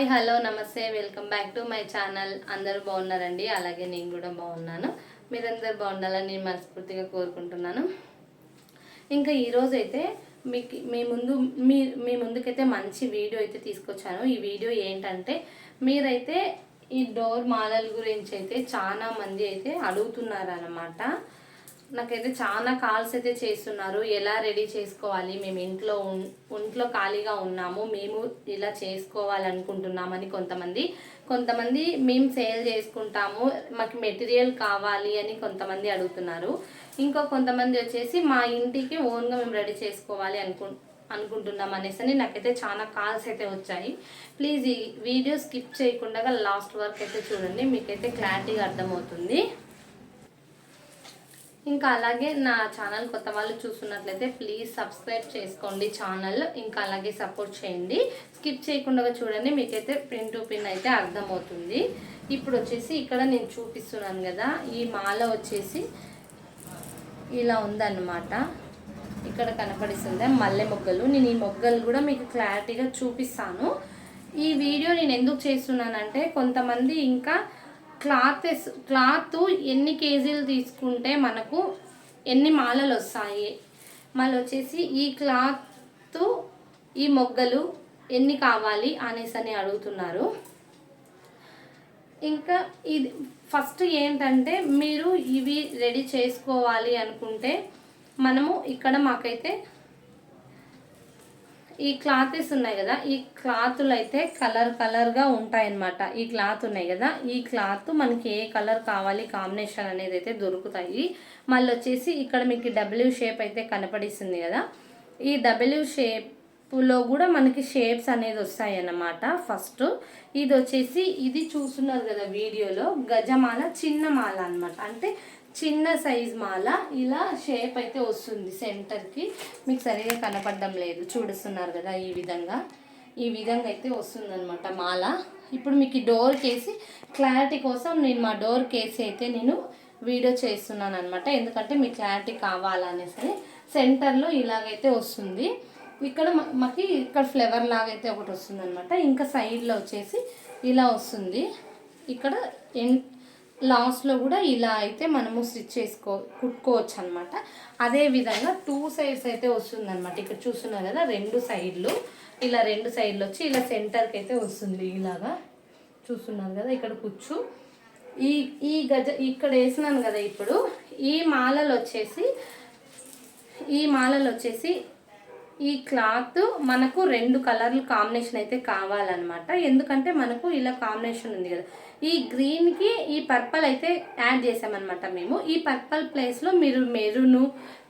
Hi hello నమస్తే welcome back to my channel. అందరూ బాగున్నారండి? అలాగే నేను కూడా బాగున్నాను. మీరందరూ బాగుండాలని నేను మనస్ఫూర్తిగా కోరుకుంటున్నాను. ఇంకా ఈరోజు అయితే మీకు మీ ముందు మీ మీ ముందుకైతే మంచి వీడియో అయితే తీసుకొచ్చాను. ఈ వీడియో ఏంటంటే మీరైతే ఈ డోర్ మాలల గురించి అయితే చాలా మంది అయితే అడుగుతున్నారు అన్నమాట నాకైతే చాలా కాల్స్ అయితే చేస్తున్నారు. ఎలా రెడీ చేసుకోవాలి? మేము ఇంట్లో ఇంట్లో ఖాళీగా ఉన్నాము. మేము ఇలా చేసుకోవాలనుకుంటున్నామని కొంతమంది కొంతమంది మేము సేల్ చేసుకుంటాము. మాకు మెటీరియల్ కావాలి అని కొంతమంది అడుగుతున్నారు. ఇంకో కొంతమంది వచ్చేసి మా ఇంటికి ఓన్గా మేము రెడీ చేసుకోవాలి అనుకు అనుకుంటున్నాం అనేసి అని నాకైతే చాలా కాల్స్ అయితే వచ్చాయి. ప్లీజ్ ఈ వీడియో స్కిప్ చేయకుండా లాస్ట్ వరకు అయితే చూడండి. మీకైతే క్లారిటీగా అర్థమవుతుంది. ఇంకా అలాగే నా ఛానల్ కొత్త వాళ్ళు చూస్తున్నట్లయితే ప్లీజ్ సబ్స్క్రైబ్ చేసుకోండి ఛానల్. ఇంకా అలాగే సపోర్ట్ చేయండి. స్కిప్ చేయకుండా చూడండి మీకైతే పిన్ టు పిన్ అయితే అర్థమవుతుంది. ఇప్పుడు వచ్చేసి ఇక్కడ నేను చూపిస్తున్నాను కదా ఈ మాల వచ్చేసి ఇలా ఉందన్నమాట. ఇక్కడ కనపడిస్తుంది? మల్లె మొగ్గలు. నేను ఈ మొగ్గలు కూడా మీకు క్లారిటీగా చూపిస్తాను. ఈ వీడియో నేను ఎందుకు చేస్తున్నానంటే కొంతమంది ఇంకా క్లాత్ క్లాత్ ఎన్ని కేజీలు తీసుకుంటే మనకు ఎన్ని మాలలు వస్తాయి మళ్ళీ వచ్చేసి ఈ క్లాత్ ఈ మొగ్గలు ఎన్ని కావాలి అనేసి అని అడుగుతున్నారు. ఇంకా ఇది ఫస్ట్ ఏంటంటే మీరు ఇవి రెడీ చేసుకోవాలి అనుకుంటే మనము ఇక్కడ మాకైతే ఈ క్లాతెస్ ఉన్నాయి కదా ఈ క్లాతులు అయితే కలర్ కలర్గా ఉంటాయన్నమాట. ఈ క్లాత్ ఉన్నాయి కదా ఈ క్లాత్ మనకి ఏ కలర్ కావాలి కాంబినేషన్ అనేది అయితే దొరుకుతాయి. మళ్ళీ వచ్చేసి ఇక్కడ మీకు డబ్ల్యూ షేప్ అయితే కనపడిస్తుంది కదా ఈ డబ్ల్యూ షేప్లో కూడా మనకి షేప్స్ అనేది వస్తాయి అన్నమాట ఫస్ట్ ఇది వచ్చేసి ఇది చూస్తున్నారు కదా వీడియోలో గజమాల చిన్న మాల అన్నమాట. అంటే చిన్న సైజ్ మాల ఇలా షేప్ అయితే వస్తుంది సెంటర్కి. మీకు సరిగా కనపడడం లేదు. చూడుస్తున్నారు కదా ఈ విధంగా. ఈ విధంగా అయితే వస్తుంది అనమాట మాల. ఇప్పుడు మీకు ఈ డోర్ కేసి క్లారిటీ కోసం నేను మా డోర్ కేసి అయితే నేను వీడియో చేస్తున్నాను అనమాట ఎందుకంటే మీకు క్లారిటీ కావాలనేసి సెంటర్లో ఇలాగైతే వస్తుంది. ఇక్కడ మాకు ఇక్కడ ఫ్లేవర్ లాగా అయితే ఒకటి వస్తుంది అనమాట ఇంకా సైడ్లో వచ్చేసి ఇలా వస్తుంది. ఇక్కడ ఎన్ లాస్ట్లో కూడా ఇలా అయితే మనము స్టిచ్ చేసుకో కుట్టుకోవచ్చు అనమాట అదే విధంగా టూ సైడ్స్ అయితే వస్తుంది అనమాట ఇక్కడ చూస్తున్నారు కదా రెండు సైడ్లు. ఇలా రెండు సైడ్లు వచ్చి ఇలా సెంటర్కి అయితే వస్తుంది ఇలాగా. చూస్తున్నారు కదా ఇక్కడ కుచ్చు ఈ ఈ గజ ఇక్కడ వేసినాను కదా ఇప్పుడు. ఈ మాలలు వచ్చేసి ఈ మాలలు వచ్చేసి ఈ క్లాత్ మనకు రెండు కలర్లు కాంబినేషన్ అయితే కావాలన్నమాట. ఎందుకంటే మనకు ఇలా కాంబినేషన్ ఉంది కదా. ఈ గ్రీన్కి ఈ పర్పల్ అయితే యాడ్ చేసామన్నమాట మేము. ఈ పర్పల్ ప్లేస్లో మీరు మెరూను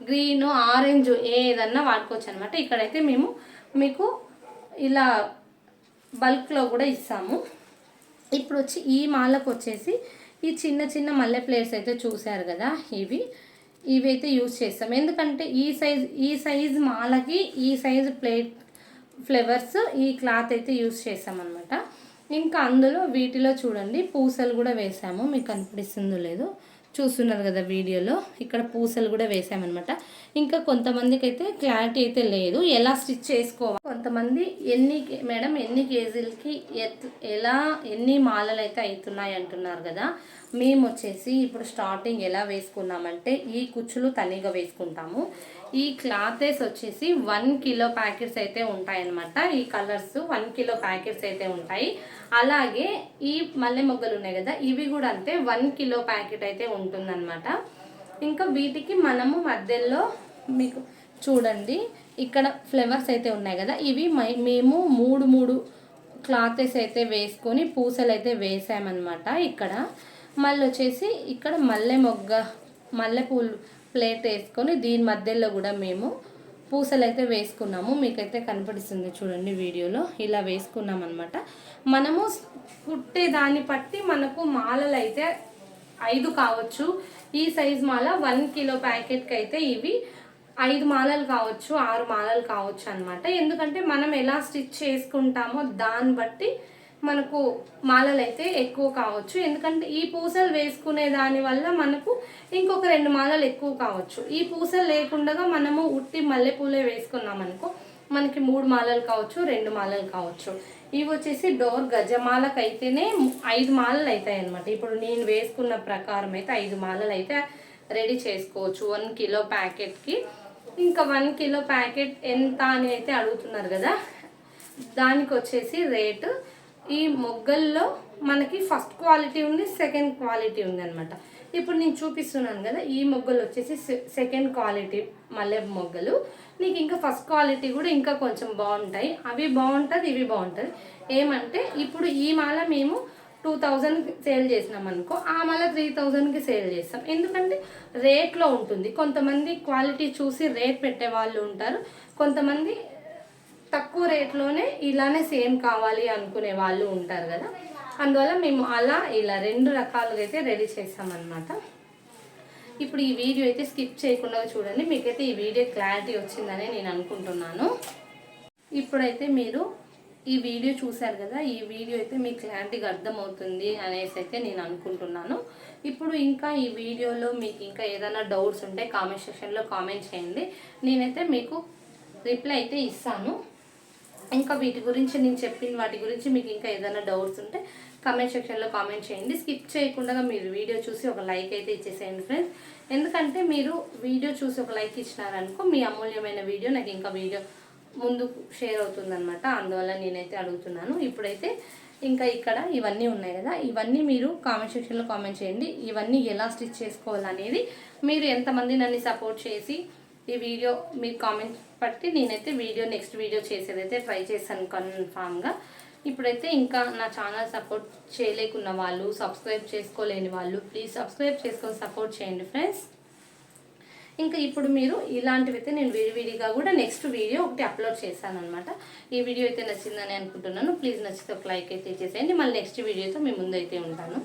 గ్రీను ఆరెంజ్ ఏదన్నా వాడుకోవచ్చు అనమాట ఇక్కడైతే మేము మీకు ఇలా బల్క్లో కూడా ఇస్తాము. ఇప్పుడు వచ్చి ఈ మాలకు వచ్చేసి ఈ చిన్న చిన్న మల్లె ప్లేట్స్ అయితే చూశారు కదా ఇవి. ఇవైతే యూజ్ చేస్తాం. ఎందుకంటే ఈ సైజ్ ఈ సైజ్ మాలకి ఈ సైజ్ ప్లేట్ ఫ్లేవర్స్ ఈ క్లాత్ అయితే యూజ్ చేసామన్నమాట ఇంకా అందులో వీటిలో చూడండి పూసలు కూడా వేసాము. మీకు కనిపిస్తుందో లేదు. చూస్తున్నారు కదా వీడియోలో. ఇక్కడ పూసలు కూడా వేసామన్నమాట. ఇంకా కొంతమందికి అయితే క్లారిటీ అయితే లేదు. ఎలా స్టిచ్ చేసుకోవాలి? కొంతమంది ఎన్ని కే- మేడం ఎన్ని కేజీలకి ఎత్ ఎలా ఎన్ని మాలలు అయితే అవుతున్నాయి అంటున్నారు కదా. మేము వచ్చేసి ఇప్పుడు స్టార్టింగ్ ఎలా వేసుకున్నామంటే ఈ కుచ్చులు తనిగా వేసుకుంటాము. ఈ క్లాతెస్ వచ్చేసి వన్ కిలో ప్యాకెట్స్ అయితే ఉంటాయన్నమాట. ఈ కలర్స్ వన్ కిలో ప్యాకెట్స్ అయితే ఉంటాయి. అలాగే ఈ మల్లె మొగ్గలు ఉన్నాయి కదా ఇవి కూడా అంతే వన్ కిలో ప్యాకెట్ అయితే ఉంటుందన్నమాట. ఇంకా వీటికి మనము మధ్యలో మీకు చూడండి ఇక్కడ ఫ్లేవర్స్ అయితే ఉన్నాయి కదా ఇవి మేము మూడు మూడు క్లాతెస్ అయితే వేసుకొని పూసలు అయితే వేసామన్నమాట ఇక్కడ. మళ్ళీ వచ్చేసి ఇక్కడ మల్లె మొగ్గ మల్లెపూలు ప్లేట్ వేసుకొని దీని మధ్యలో కూడా మేము పూసలు అయితే వేసుకున్నాము. మీకైతే కనపడిస్తుంది చూడండి వీడియోలో. ఇలా వేసుకున్నాం అనమాట మనము కుట్టే దాన్ని బట్టి మనకు మాలలు అయితే ఐదు కావచ్చు. ఈ సైజ్ మాల వన్ కిలో ప్యాకెట్కి అయితే ఇవి ఐదు మాలలు కావచ్చు ఆరు మాలలు కావచ్చు అనమాట ఎందుకంటే మనం ఎలా స్టిచ్ చేసుకుంటామో దాన్ని బట్టి మనకు మాలలు అయితే ఎక్కువ కావచ్చు. ఎందుకంటే ఈ పూసలు వేసుకునే దాని వల్ల మనకు ఇంకొక రెండు మాలలు ఎక్కువ కావచ్చు. ఈ పూసలు లేకుండా మనము ఉట్టి మల్లెపూలే వేసుకున్నాం అనుకో మనకి మూడు మాలలు కావచ్చు రెండు మాలలు కావచ్చు. ఇవి వచ్చేసి డోర్ గజమాలకు అయితేనే ఐదు మాలలు అవుతాయి అనమాట ఇప్పుడు నేను వేసుకున్న ప్రకారం అయితే ఐదు మాలలు అయితే రెడీ చేసుకోవచ్చు. వన్ కిలో ప్యాకెట్కి. ఇంకా వన్ కిలో ప్యాకెట్ ఎంత అని అయితే అడుగుతున్నారు కదా దానికి వచ్చేసి రేటు ఈ మొగ్గల్లో మనకి ఫస్ట్ క్వాలిటీ ఉంది సెకండ్ క్వాలిటీ ఉంది అనమాట ఇప్పుడు నేను చూపిస్తున్నాను కదా ఈ మొగ్గలు వచ్చేసి సె- సెకండ్ క్వాలిటీ మల్లె మొగ్గలు. నీకు ఇంకా ఫస్ట్ క్వాలిటీ కూడా ఇంకా కొంచెం బాగుంటాయి. అవి బాగుంటుంది ఇవి బాగుంటుంది. ఏమంటే ఇప్పుడు ఈ మాల మేము టూ థౌజండ్ సేల్ చేసినాం అనుకో ఆ మాల త్రీ థౌజండ్కి సేల్ చేస్తాం. ఎందుకంటే రేట్లో ఉంటుంది. కొంతమంది క్వాలిటీ చూసి రేట్ పెట్టే వాళ్ళు ఉంటారు. కొంతమంది తక్కువ రేట్లోనే ఇలానే సేమ్ కావాలి అనుకునే వాళ్ళు ఉంటారు కదా. అందువల్ల మేము అలా ఇలా రెండు రకాలుగా అయితే రెడీ చేసామన్నమాట. ఇప్పుడు ఈ వీడియో అయితే స్కిప్ చేయకుండా చూడండి. మీకైతే ఈ వీడియో క్లారిటీ వచ్చిందని నేను అనుకుంటున్నాను. ఇప్పుడైతే మీరు ఈ వీడియో చూశారు కదా ఈ వీడియో అయితే మీకు క్లారిటీగా అర్థమవుతుంది అనేసి అయితే నేను అనుకుంటున్నాను. ఇప్పుడు ఇంకా ఈ వీడియోలో మీకు ఇంకా ఏదైనా డౌట్స్ ఉంటే కామెంట్ సెక్షన్లో కామెంట్ చేయండి. నేనైతే మీకు రిప్లై అయితే ఇస్తాను. ఇంకా వీటి గురించి నేను చెప్పిన వాటి గురించి మీకు ఇంకా ఏదైనా డౌట్స్ ఉంటే కామెంట్ సెక్షన్లో కామెంట్ చేయండి. స్కిప్ చేయకుండా మీరు వీడియో చూసి ఒక లైక్ అయితే ఇచ్చేసేయండి ఫ్రెండ్స్ ఎందుకంటే మీరు వీడియో చూసి ఒక లైక్ ఇచ్చినారనుకో మీ అమూల్యమైన వీడియో నాకు ఇంకా వీడియో ముందు షేర్ అవుతుందనమాట అందువల్ల నేనైతే అడుగుతున్నాను. ఇప్పుడైతే ఇంకా ఇక్కడ ఇవన్నీ ఉన్నాయి కదా. ఇవన్నీ మీరు కామెంట్ సెక్షన్లో కామెంట్ చేయండి. ఇవన్నీ ఎలా స్టిచ్ చేసుకోవాలనేది మీరు ఎంతమంది నన్ను సపోర్ట్ చేసి ఈ వీడియో మీ కామెంట్ బట్టి నేనైతే వీడియో నెక్స్ట్ వీడియో చేసేదైతే ట్రై చేశాను కన్ఫామ్గా ఇప్పుడైతే ఇంకా నా ఛానల్ సపోర్ట్ చేయలేకున్న వాళ్ళు సబ్స్క్రైబ్ చేసుకోలేని వాళ్ళు ప్లీజ్ సబ్స్క్రైబ్ చేసుకొని సపోర్ట్ చేయండి ఫ్రెండ్స్ ఇంకా ఇప్పుడు మీరు ఇలాంటివి అయితే నేను విడివిడిగా కూడా నెక్స్ట్ వీడియో ఒకటి అప్లోడ్ చేశాను అనమాట ఈ వీడియో అయితే నచ్చిందని అనుకుంటున్నాను. ప్లీజ్ నచ్చితే ఒక లైక్ అయితే చేసేయండి. మళ్ళీ నెక్స్ట్ వీడియోతో మీ ముందైతే ఉంటాను.